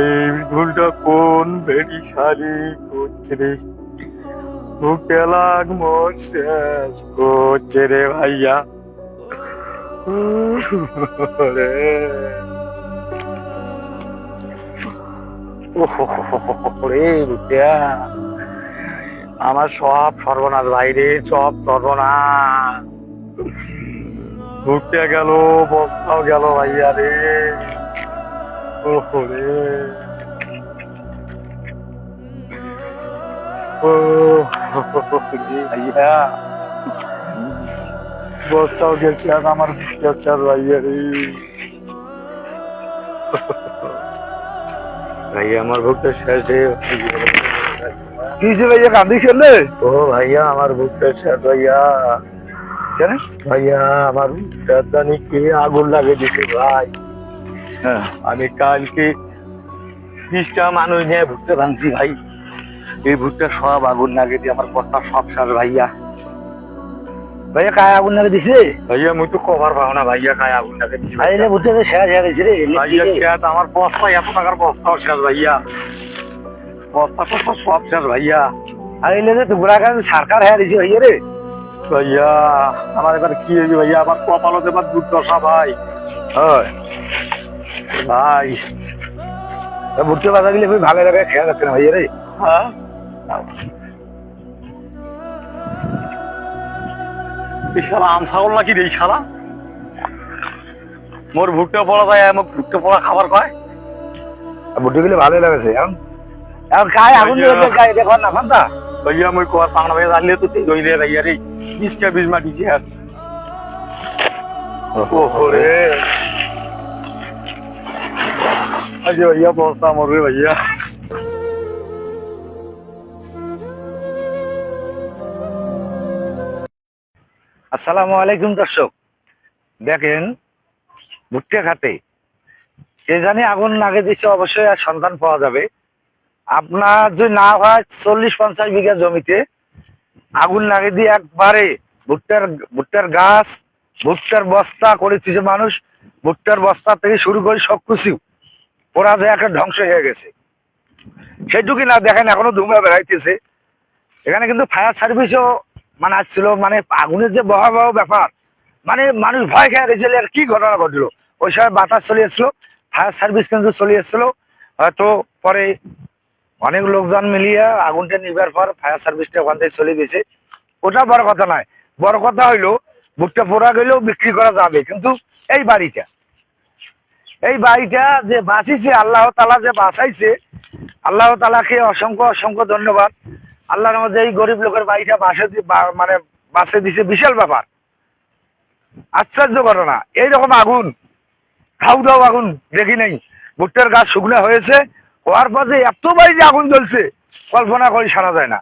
এই ভুলটা কোন বেড়ি শাড়ি করছে রে? বুকে লাগ মোর শেষ করছে রে ভাইয়া। রে ওরে রুটিয়া আমার সব সর্বনাশ বাইরে সব সর্বনাশ। ঘুরতে গেল বস্তাও গেল ভাইয়া রে। ওহো রে। ও ভাইয়া। বস্তাও গেছে আর আমার আর ভাইয়া রে। ভাইয়া আমার ভুগটা শেষ হয়ে কি যে ভাইয়া কান্দি খেললে ও ভাইয়া আমার ভুগটা শেষ ভাইয়া কেন ভাইয়া আমার জানি কি আগুন লাগে দিছে ভাই। হ্যাঁ। আমি কালকে বিশটা মানুষ নিয়ে ভুট্টা ভাঙছি ভাই। এই ভুট্টা সব আগুন লাগে দিয়ে আমার বস্তা সব সার ভাইয়া। ভাইয়া কায় আগুন লাগে দিছে? ভাইয়া মুই তো কভার পাও না ভাইয়া কায় আগুন লাগে দিছি ভাই এলে বুঝতে শেষ হয়ে গেছে রে ভাইয়া শেষ আমার বস্তা এত টাকার বস্তাও শেষ ভাইয়া। বস্তা টস্তা সব শেষ ভাইয়া। এলে যে টুকরা কাজ সরকার হয়ে দিছে ভাইয়া রে। ভাইয়া আমার এবার কি হয়েছে ভাইয়া? আমার কপালও এবার দুর্দশা ভাই। হয়। ভাই। বুঝতে বাজা গেলে ভাই ভালো লাগে খেয়াল রাখতে না ভাইয়া রে। হ্যাঁ? এই শালা আম ছাগল নাকি রে শালা? মোর ভুট্টা পড়া যায় আমার ভুট্টা পড়া খাবার কয়? বুঝতে গেলে ভালো লাগছে এখন এখন কায় আগুন কায় দেখো না ফান্তা भैया मैं को पांगना भैया डाल लिया तो तेज हो ही रहे भैया रे बीस क्या बीस माटी से यार ओहो रे अजय भैया पहुंचता मर रहे भैया আসসালামু আলাইকুম দর্শক দেখেন ভুট্টা খাতে কে জানি আগুন লাগে দিচ্ছে অবশ্যই আর সন্ধান পাওয়া যাবে আপনার যদি না হয় চল্লিশ পঞ্চাশ বিঘা জমিতে আগুন লাগে দিয়ে একবারে ভুট্টার ভুট্টার গাছ, ভুট্টার বস্তা করেছে মানুষ, ভুট্টার বস্তা থেকে শুরু করে সব কিছু ওরা যে একটা ধ্বংস হয়ে গেছে। সেটুকুই না দেখেন, এখনও ধুমে বেড়াইতেছে। এখানে কিন্তু ফায়ার সার্ভিসও মানে আসছিল মানে আগুনের যে ভয়াবহ ব্যাপার মানে মানুষ ভয় খেয়ে গেছিল, আর কি ঘটনা ঘটলো? ওই সময় বাতাস চলে এসলো ফায়ার সার্ভিস কিন্তু চলে এসেছিল। হয়তো পরে অনেক লোকজন মিলিয়ে আগুনটা নিবার পর ফায়ার সার্ভিসটা ওখান থেকে চলে গেছে। ওটা বড় কথা নয়। বড় কথা হইল বুকটা পোড়া গেলেও বিক্রি করা যাবে, কিন্তু এই বাড়িটা এই বাড়িটা যে বাঁচিছে, আল্লাহ তালা যে বাঁচাইছে, আল্লাহ তালাকে অসংখ্য অসংখ্য ধন্যবাদ। আল্লাহর মধ্যে এই গরিব লোকের বাড়িটা বাসে মানে বাসে দিছে বিশাল ব্যাপার। আশ্চর্য ঘটনা, এইরকম আগুন খাউ দাও আগুন দেখি নেই। ভুট্টার গাছ শুকনো হয়েছে হওয়ার পর যে এত বাড়ি যে আগুন জ্বলছে কল্পনা করি সারা যায় না।